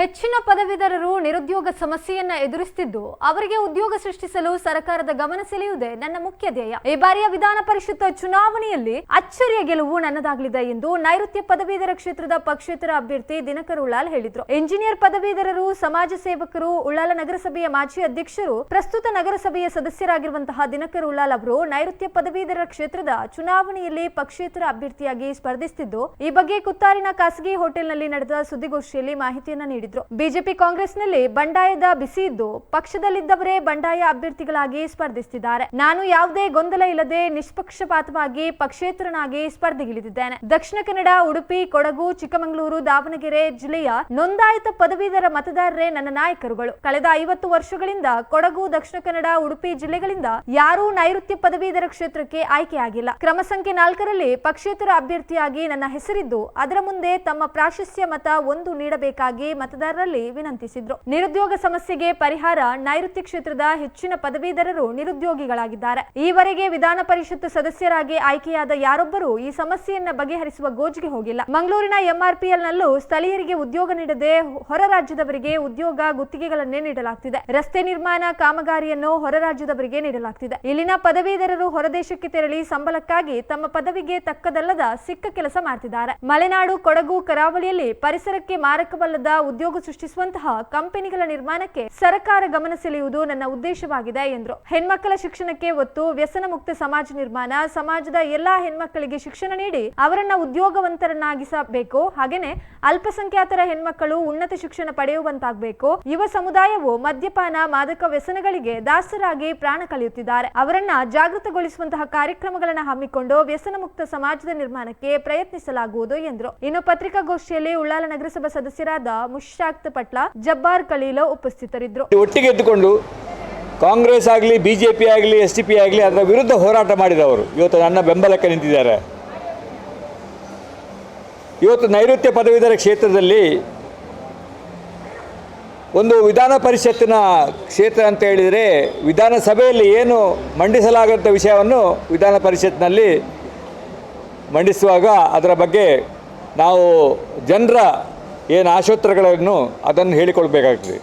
ಹೆಚ್ಚಿನ ಪದವೀಧರರು ನಿರುದ್ಯೋಗ ಸಮಸ್ಯೆಯನ್ನ ಎದುರಿಸುತ್ತಿದ್ದು ಅವರಿಗೆ ಉದ್ಯೋಗ ಸೃಷ್ಟಿಸಲು ಸರ್ಕಾರದ ಗಮನ ಸೆಳೆಯುವುದೇ ನನ್ನ ಮುಖ್ಯ ಧ್ಯೇಯ. ಈ ಬಾರಿಯ ವಿಧಾನ ಪರಿಷತ್ ಚುನಾವಣೆಯಲ್ಲಿ ಅಚ್ಚರಿಯ ಗೆಲುವು ನನ್ನದಾಗಲಿದೆ ಎಂದು ನೈಋತ್ಯ ಪದವೀಧರ ಕ್ಷೇತ್ರದ ಪಕ್ಷೇತರ ಅಭ್ಯರ್ಥಿ ದಿನಕರ್ ಉಳ್ಳಾಲ್ ಹೇಳಿದ್ರು. ಎಂಜಿನಿಯರ್ ಪದವೀಧರರು, ಸಮಾಜ ಸೇವಕರು, ಉಳ್ಳಾಲ ನಗರಸಭೆಯ ಮಾಜಿ ಅಧ್ಯಕ್ಷರು, ಪ್ರಸ್ತುತ ನಗರಸಭೆಯ ಸದಸ್ಯರಾಗಿರುವಂತಹ ದಿನಕರ್ ಉಳ್ಳಾಲ್ ಅವರು ನೈಋತ್ಯ ಪದವೀಧರ ಕ್ಷೇತ್ರದ ಚುನಾವಣೆಯಲ್ಲಿ ಪಕ್ಷೇತರ ಅಭ್ಯರ್ಥಿಯಾಗಿ ಸ್ಪರ್ಧಿಸುತ್ತಿದ್ದು ಈ ಬಗ್ಗೆ ಕುತ್ತಾರಿನ ಖಾಸಗಿ ಹೋಟೆಲ್ನಲ್ಲಿ ನಡೆದ ಸುದ್ದಿಗೋಷ್ಠಿಯಲ್ಲಿ ಮಾಹಿತಿಯನ್ನು ನೀಡಿದ್ರು. ಬಿಜೆಪಿ ಕಾಂಗ್ರೆಸ್ನಲ್ಲಿ ಬಂಡಾಯದ ಬಿಸಿ ಇದ್ದು ಪಕ್ಷದಲ್ಲಿದ್ದವರೇ ಬಂಡಾಯ ಅಭ್ಯರ್ಥಿಗಳಾಗಿ ಸ್ಪರ್ಧಿಸುತ್ತಿದ್ದಾರೆ ನಾನು ಯಾವುದೇ ಗೊಂದಲ ಇಲ್ಲದೆ ನಿಷ್ಪಕ್ಷಪಾತವಾಗಿ ಪಕ್ಷೇತರನಾಗಿ ಸ್ಪರ್ಧೆಗಿಳಿದಿದ್ದೇನೆ. ದಕ್ಷಿಣ ಕನ್ನಡ, ಉಡುಪಿ, ಕೊಡಗು, ಚಿಕ್ಕಮಗಳೂರು, ದಾವಣಗೆರೆ ಜಿಲ್ಲೆಯ ನೋಂದಾಯಿತ ಪದವೀಧರ ಮತದಾರರೇ ನನ್ನ ನಾಯಕರುಗಳು. ಕಳೆದ ಐವತ್ತು ವರ್ಷಗಳಿಂದ ಕೊಡಗು, ದಕ್ಷಿಣ ಕನ್ನಡ, ಉಡುಪಿ ಜಿಲ್ಲೆಗಳಿಂದ ಯಾರೂ ನೈಋತ್ಯ ಪದವೀಧರ ಕ್ಷೇತ್ರಕ್ಕೆ ಆಯ್ಕೆಯಾಗಿಲ್ಲ. ಕ್ರಮ ಸಂಖ್ಯೆ ನಾಲ್ಕರಲ್ಲಿ ಪಕ್ಷೇತರ ಅಭ್ಯರ್ಥಿಯಾಗಿ ನನ್ನ ಹೆಸರಿದ್ದು, ಅದರ ಮುಂದೆ ತಮ್ಮ ಪ್ರಾಶಸ್ತ್ಯ ಮತ ಒಂದು ನೀಡಬೇಕಾಗಿ ಮತದಾರರಲ್ಲಿ ವಿನಂತಿಸಿದ್ರು. ನಿರುದ್ಯೋಗ ಸಮಸ್ಯೆಗೆ ಪರಿಹಾರ, ನೈಋತ್ಯ ಕ್ಷೇತ್ರದ ಹೆಚ್ಚಿನ ಪದವೀಧರರು ನಿರುದ್ಯೋಗಿಗಳಾಗಿದ್ದಾರೆ. ಈವರೆಗೆ ವಿಧಾನ ಪರಿಷತ್ ಸದಸ್ಯರಾಗಿ ಆಯ್ಕೆಯಾದ ಯಾರೊಬ್ಬರೂ ಈ ಸಮಸ್ಯೆಯನ್ನ ಬಗೆಹರಿಸುವ ಗೋಜಿಗೆ ಹೋಗಿಲ್ಲ. ಮಂಗಳೂರಿನ ಎಂಆರ್ಪಿಎಲ್ ನಲ್ಲೂ ಸ್ಥಳೀಯರಿಗೆ ಉದ್ಯೋಗ ನೀಡದೆ ಹೊರ ರಾಜ್ಯದವರಿಗೆ ಉದ್ಯೋಗ ಗುತ್ತಿಗೆಗಳನ್ನೇ ನೀಡಲಾಗ್ತಿದೆ. ರಸ್ತೆ ನಿರ್ಮಾಣ ಕಾಮಗಾರಿಯನ್ನು ಹೊರ ರಾಜ್ಯದವರಿಗೆ ನೀಡಲಾಗ್ತಿದೆ. ಇಲ್ಲಿನ ಪದವೀಧರರು ಹೊರದೇಶಕ್ಕೆ ತೆರಳಿ ಸಂಬಳಕ್ಕಾಗಿ ತಮ್ಮ ಪದವಿಗೆ ತಕ್ಕದಲ್ಲದ ಸಿಕ್ಕ ಕೆಲಸ ಮಾಡ್ತಿದ್ದಾರೆ. ಮಲೆನಾಡು, ಕೊಡಗು, ಕರಾವಳಿಯಲ್ಲಿ ಪರಿಸರಕ್ಕೆ ಮಾರಕವಲ್ಲದ ಉದ್ಯೋಗ ಸೃಷ್ಟಿಸುವಂತಹ ಕಂಪನಿಗಳ ನಿರ್ಮಾಣಕ್ಕೆ ಸರ್ಕಾರ ಗಮನ ಸೆಳೆಯುವುದು ನನ್ನ ಉದ್ದೇಶವಾಗಿದೆ ಎಂದರು. ಹೆಣ್ಮಕ್ಕಳ ಶಿಕ್ಷಣಕ್ಕೆ ಒತ್ತು, ವ್ಯಸನ ಮುಕ್ತ ಸಮಾಜ ನಿರ್ಮಾಣ, ಸಮಾಜದ ಎಲ್ಲಾ ಹೆಣ್ಮಕ್ಕಳಿಗೆ ಶಿಕ್ಷಣ ನೀಡಿ ಅವರನ್ನ ಉದ್ಯೋಗವಂತರನ್ನಾಗಿಸಬೇಕು. ಹಾಗೇನೆ ಅಲ್ಪಸಂಖ್ಯಾತರ ಹೆಣ್ಮಕ್ಕಳು ಉನ್ನತ ಶಿಕ್ಷಣ ಪಡೆಯುವಂತಾಗಬೇಕು. ಯುವ ಸಮುದಾಯವು ಮದ್ಯಪಾನ, ಮಾದಕ ವ್ಯಸನಗಳಿಗೆ ದಾಸರಾಗಿ ಪ್ರಾಣ ಕಳೆಯುತ್ತಿದ್ದಾರೆ. ಅವರನ್ನ ಜಾಗೃತಗೊಳಿಸುವಂತಹ ಕಾರ್ಯಕ್ರಮಗಳನ್ನು ಹಮ್ಮಿಕೊಂಡು ವ್ಯಸನ ಮುಕ್ತ ಸಮಾಜದ ನಿರ್ಮಾಣಕ್ಕೆ ಪ್ರಯತ್ನಿಸಲಾಗುವುದು ಎಂದರು. ಇನ್ನು ಪತ್ರಿಕಾಗೋಷ್ಠಿಯಲ್ಲಿ ಉಳ್ಳಾಲ ನಗರಸಭಾ ಸದಸ್ಯರಾದ ಮುಷ್ತಾಕ್ ಪಟ್ಲ ಜಬ್ಬಾರ್ ಕಲೀಲ ಉಪಸ್ಥಿತರಿದ್ದರು. ಒಟ್ಟಿಗೆ ಎದ್ದುಕೊಂಡು ಕಾಂಗ್ರೆಸ್ ಆಗಲಿ ಬಿ ಜೆ ಪಿ ಆಗಲಿ ಎಸ್ ಟಿ ಪಿ ಆಗಲಿ ಅದರ ವಿರುದ್ಧ ಹೋರಾಟ ಮಾಡಿದವರು. ಇವತ್ತು ನನ್ನ ಬೆಂಬಲಕ್ಕೆ ನಿಂತಿದ್ದಾರೆ. ಇವತ್ತು ನೈಋತ್ಯ ಪದವೀಧರ ಕ್ಷೇತ್ರದಲ್ಲಿ ಒಂದು ವಿಧಾನ ಪರಿಷತ್ತಿನ ಕ್ಷೇತ್ರ ಅಂತ ಹೇಳಿದರೆ ವಿಧಾನಸಭೆಯಲ್ಲಿ ಏನು ಮಂಡಿಸಲಾಗಂಥ ವಿಷಯವನ್ನು ವಿಧಾನ ಪರಿಷತ್ನಲ್ಲಿ ಮಂಡಿಸುವಾಗ ಅದರ ಬಗ್ಗೆ ನಾವು ಜನರ ಏನು ಆಶೋತ್ತರಗಳನ್ನು ಅದನ್ನು ಹೇಳಿಕೊಳ್ಬೇಕಾಗ್ತದೆ.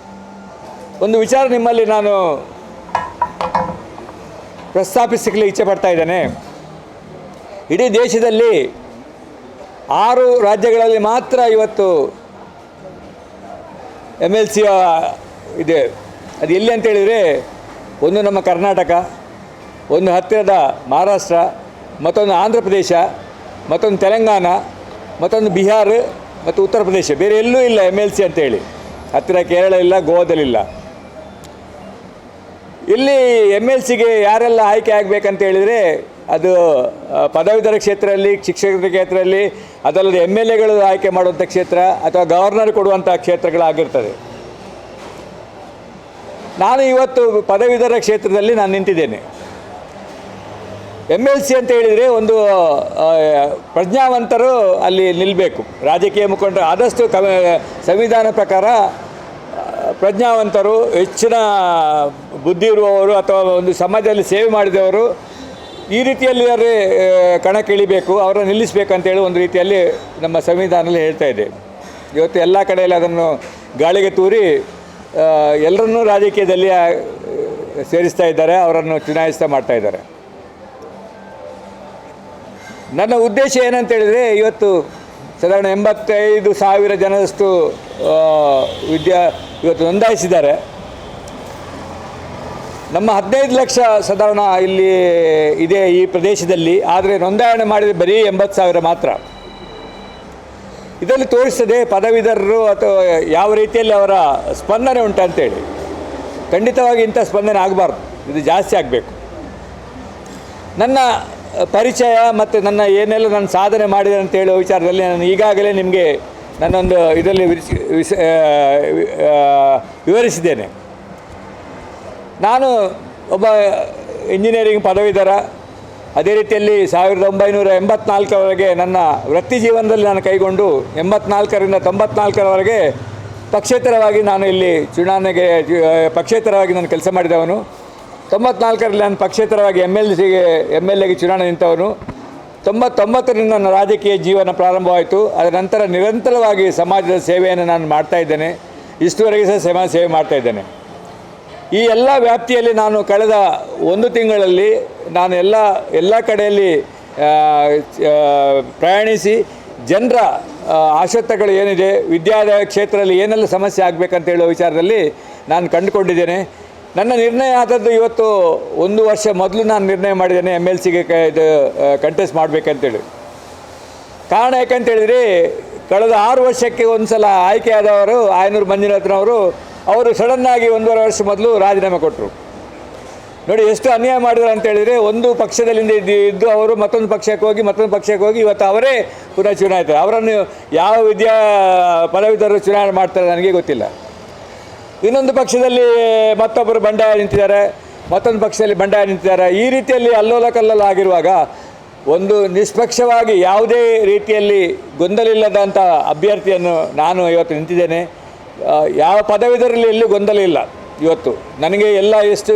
ಒಂದು ವಿಚಾರ ನಿಮ್ಮಲ್ಲಿ ನಾನು ಪ್ರಸ್ತಾಪಿಸಲಿಕ್ಕೆ ಇಚ್ಛೆ ಪಡ್ತಾ ಇದ್ದೇನೆ. ಇಡೀ ದೇಶದಲ್ಲಿ ಆರು ರಾಜ್ಯಗಳಲ್ಲಿ ಮಾತ್ರ ಇವತ್ತು ಎಂ ಎಲ್ ಸಿ ಇದೆ. ಅದು ಎಲ್ಲಿ ಅಂತೇಳಿದರೆ ಒಂದು ನಮ್ಮ ಕರ್ನಾಟಕ, ಒಂದು ಹತ್ತಿರದ ಮಹಾರಾಷ್ಟ್ರ, ಮತ್ತೊಂದು ಆಂಧ್ರ ಪ್ರದೇಶ, ಮತ್ತೊಂದು ತೆಲಂಗಾಣ, ಮತ್ತೊಂದು ಬಿಹಾರ ಮತ್ತು ಉತ್ತರ ಪ್ರದೇಶ, ಬೇರೆ ಎಲ್ಲೂ ಇಲ್ಲ ಎಂ ಎಲ್ ಸಿ ಅಂತೇಳಿ. ಹತ್ತಿರ ಕೇರಳ ಇಲ್ಲ ಗೋವಾದಲ್ಲಿಲ್ಲ ಇಲ್ಲಿ. ಎಂ ಎಲ್ ಸಿಗೆ ಯಾರೆಲ್ಲ ಆಯ್ಕೆ ಆಗಬೇಕಂತ ಹೇಳಿದರೆ, ಅದು ಪದವೀಧರ ಕ್ಷೇತ್ರದಲ್ಲಿ, ಶಿಕ್ಷಕರ ಕ್ಷೇತ್ರದಲ್ಲಿ, ಅದಲ್ಲದೆ ಎಂ ಎಲ್ ಎಗಳು ಆಯ್ಕೆ ಮಾಡುವಂಥ ಕ್ಷೇತ್ರ ಅಥವಾ ಗವರ್ನರ್ ಕೊಡುವಂಥ ಕ್ಷೇತ್ರಗಳಾಗಿರ್ತದೆ. ನಾನು ಇವತ್ತು ಪದವೀಧರ ಕ್ಷೇತ್ರದಲ್ಲಿ ನಾನು ನಿಂತಿದ್ದೇನೆ. ಎಂ ಎಲ್ ಸಿ ಅಂತ ಹೇಳಿದರೆ ಒಂದು ಪ್ರಜ್ಞಾವಂತರು ಅಲ್ಲಿ ನಿಲ್ಲಬೇಕು ರಾಜಕೀಯ ಮುಖಂಡರು ಆದಷ್ಟು ಕಮ, ಸಂವಿಧಾನ ಪ್ರಕಾರ ಪ್ರಜ್ಞಾವಂತರು, ಹೆಚ್ಚಿನ ಬುದ್ಧಿ ಇರುವವರು ಅಥವಾ ಒಂದು ಸಮಾಜದಲ್ಲಿ ಸೇವೆ ಮಾಡಿದವರು ಈ ರೀತಿಯಲ್ಲಿ ಅವರೇ ಕಣಕ್ಕಿಳಿಬೇಕು, ಅವರನ್ನು ನಿಲ್ಲಿಸಬೇಕಂತೇಳಿ ಒಂದು ರೀತಿಯಲ್ಲಿ ನಮ್ಮ ಸಂವಿಧಾನದಲ್ಲಿ ಹೇಳ್ತಾ ಇದೆ. ಇವತ್ತು ಎಲ್ಲ ಕಡೆಯಲ್ಲಿ ಅದನ್ನು ಗಾಳಿಗೆ ತೂರಿ ಎಲ್ಲರನ್ನೂ ರಾಜಕೀಯದಲ್ಲಿ ಸೇರಿಸ್ತಾ ಇದ್ದಾರೆ, ಅವರನ್ನು ಚುನಾಯಿಸ್ತಾ ಮಾಡ್ತಾ ಇದ್ದಾರೆ. ನನ್ನ ಉದ್ದೇಶ ಏನಂತ ಹೇಳಿದರೆ ಇವತ್ತು ಸಾಧಾರಣ ಎಂಬತ್ತೈದು ಸಾವಿರ ಜನದಷ್ಟು ವಿದ್ಯಾ ಇವತ್ತು ನೋಂದಾಯಿಸಿದ್ದಾರೆ. ನಮ್ಮ ಹದಿನೈದು ಲಕ್ಷ ಸಾಧಾರಣ ಇಲ್ಲಿ ಇದೆ ಈ ಪ್ರದೇಶದಲ್ಲಿ, ಆದರೆ ನೋಂದಾಯಣೆ ಮಾಡಿದರೆ ಬರೀ ಎಂಬತ್ತು ಸಾವಿರ ಮಾತ್ರ. ಇದರಲ್ಲಿ ತೋರಿಸ್ತದೆ ಪದವೀಧರರು ಅಥವಾ ಯಾವ ರೀತಿಯಲ್ಲಿ ಅವರ ಸ್ಪಂದನೆ ಉಂಟಂತೇಳಿ ಖಂಡಿತವಾಗಿ ಇಂಥ ಸ್ಪಂದನೆ ಆಗಬಾರ್ದು. ಇದು ಜಾಸ್ತಿ ಆಗಬೇಕು. ನನ್ನ ಪರಿಚಯ ಮತ್ತು ನನ್ನ ಏನೆಲ್ಲ ನಾನು ಸಾಧನೆ ಮಾಡಿದೆ ಅಂತ ಹೇಳುವ ವಿಚಾರದಲ್ಲಿ ನಾನು ಈಗಾಗಲೇ ನಿಮಗೆ ನನ್ನೊಂದು ಇದರಲ್ಲಿ ವಿವರಿಸಿದ್ದೇನೆ. ನಾನು ಒಬ್ಬ ಇಂಜಿನಿಯರಿಂಗ್ ಪದವೀಧರ. ಅದೇ ರೀತಿಯಲ್ಲಿ ಸಾವಿರದ ಒಂಬೈನೂರ ಎಂಬತ್ನಾಲ್ಕರವರೆಗೆ ನನ್ನ ವೃತ್ತಿ ಜೀವನದಲ್ಲಿ ನಾನು ಕೈಗೊಂಡು ಎಂಬತ್ನಾಲ್ಕರಿಂದ ತೊಂಬತ್ನಾಲ್ಕರವರೆಗೆ ಪಕ್ಷೇತರವಾಗಿ ನಾನು ಇಲ್ಲಿ ಚುನಾವಣೆಗೆ ಪಕ್ಷೇತರವಾಗಿ ನಾನು ಕೆಲಸ ಮಾಡಿದವನು. ತೊಂಬತ್ನಾಲ್ಕರಲ್ಲಿ ನಾನು ಪಕ್ಷೇತರವಾಗಿ ಎಂ ಎಲ್ ಸಿಗೆ ಎಂ ಎಲ್ ಎಗೆ ಚುನಾವಣೆ ನಿಂತವನು. ತೊಂಬತ್ತೊಂಬತ್ತರಿಂದ ನನ್ನ ರಾಜಕೀಯ ಜೀವನ ಪ್ರಾರಂಭವಾಯಿತು. ಅದರ ನಂತರ ನಿರಂತರವಾಗಿ ಸಮಾಜದ ಸೇವೆಯನ್ನು ನಾನು ಮಾಡ್ತಾ ಇದ್ದೇನೆ. ಇಷ್ಟುವರೆಗೆ ಸಹ ಸಮಾಜ ಸೇವೆ ಮಾಡ್ತಾ ಇದ್ದೇನೆ. ಈ ಎಲ್ಲ ವ್ಯಾಪ್ತಿಯಲ್ಲಿ ನಾನು ಕಳೆದ ಒಂದು ತಿಂಗಳಲ್ಲಿ ನಾನು ಎಲ್ಲ ಎಲ್ಲ ಕಡೆಯಲ್ಲಿ ಪ್ರಯಾಣಿಸಿ ಜನರ ಆ, ಏನಿದೆ ವಿದ್ಯಾದಾಯ ಕ್ಷೇತ್ರದಲ್ಲಿ ಏನೆಲ್ಲ ಸಮಸ್ಯೆ ಆಗಬೇಕಂತ ಹೇಳುವ ವಿಚಾರದಲ್ಲಿ ನಾನು ಕಂಡುಕೊಂಡಿದ್ದೇನೆ. ನನ್ನ ನಿರ್ಣಯ ಆದದ್ದು ಇವತ್ತು ಒಂದು ವರ್ಷ ಮೊದಲು ನಾನು ನಿರ್ಣಯ ಮಾಡಿದ್ದೇನೆ ಎಂ ಎಲ್ ಸಿಗೆ ಇದು ಕಂಟೆಸ್ಟ್ ಮಾಡಬೇಕಂತೇಳಿ. ಕಾರಣ ಯಾಕಂತೇಳಿದ್ರಿ ಕಳೆದ ಆರು ವರ್ಷಕ್ಕೆ ಒಂದು ಸಲ ಆಯ್ಕೆಯಾದವರು ಆಯನೂರು ಮಂಜುನಾಥನವರು ಅವರು ಸಡನ್ನಾಗಿ ಒಂದೂವರೆ ವರ್ಷ ಮೊದಲು ರಾಜೀನಾಮೆ ಕೊಟ್ಟರು ನೋಡಿ, ಎಷ್ಟು ಅನ್ಯಾಯ ಮಾಡಿದ್ರು ಅಂತೇಳಿದರೆ ಒಂದು ಪಕ್ಷದಲ್ಲಿಂದ ಇದ್ದು ಇದ್ದು ಅವರು ಮತ್ತೊಂದು ಪಕ್ಷಕ್ಕೆ ಹೋಗಿ, ಮತ್ತೊಂದು ಪಕ್ಷಕ್ಕೆ ಹೋಗಿ, ಇವತ್ತು ಅವರೇ ಪುನಃ ಚುನಾಯಿತಾರೆ. ಅವರನ್ನು ಯಾವ ವಿದ್ಯಾ ಪದವೀಧರರು ಚುನಾವಣೆ ಮಾಡ್ತಾರೆ ನನಗೆ ಗೊತ್ತಿಲ್ಲ. ಇನ್ನೊಂದು ಪಕ್ಷದಲ್ಲಿ ಮತ್ತೊಬ್ಬರು ಬಂಡಾಯ ನಿಂತಿದ್ದಾರೆ, ಮತ್ತೊಂದು ಪಕ್ಷದಲ್ಲಿ ಬಂಡಾಯ ನಿಂತಿದ್ದಾರೆ. ಈ ರೀತಿಯಲ್ಲಿ ಅಲ್ಲೋಲ ಒಂದು ನಿಷ್ಪಕ್ಷವಾಗಿ ಯಾವುದೇ ರೀತಿಯಲ್ಲಿ ಗೊಂದಲ ಇಲ್ಲದಂಥ ಅಭ್ಯರ್ಥಿಯನ್ನು ನಾನು ಇವತ್ತು ನಿಂತಿದ್ದೇನೆ. ಯಾವ ಪದವೀಧರಲ್ಲಿ ಎಲ್ಲೂ ಗೊಂದಲ ಇಲ್ಲ ಇವತ್ತು. ನನಗೆ ಎಲ್ಲ ಎಷ್ಟು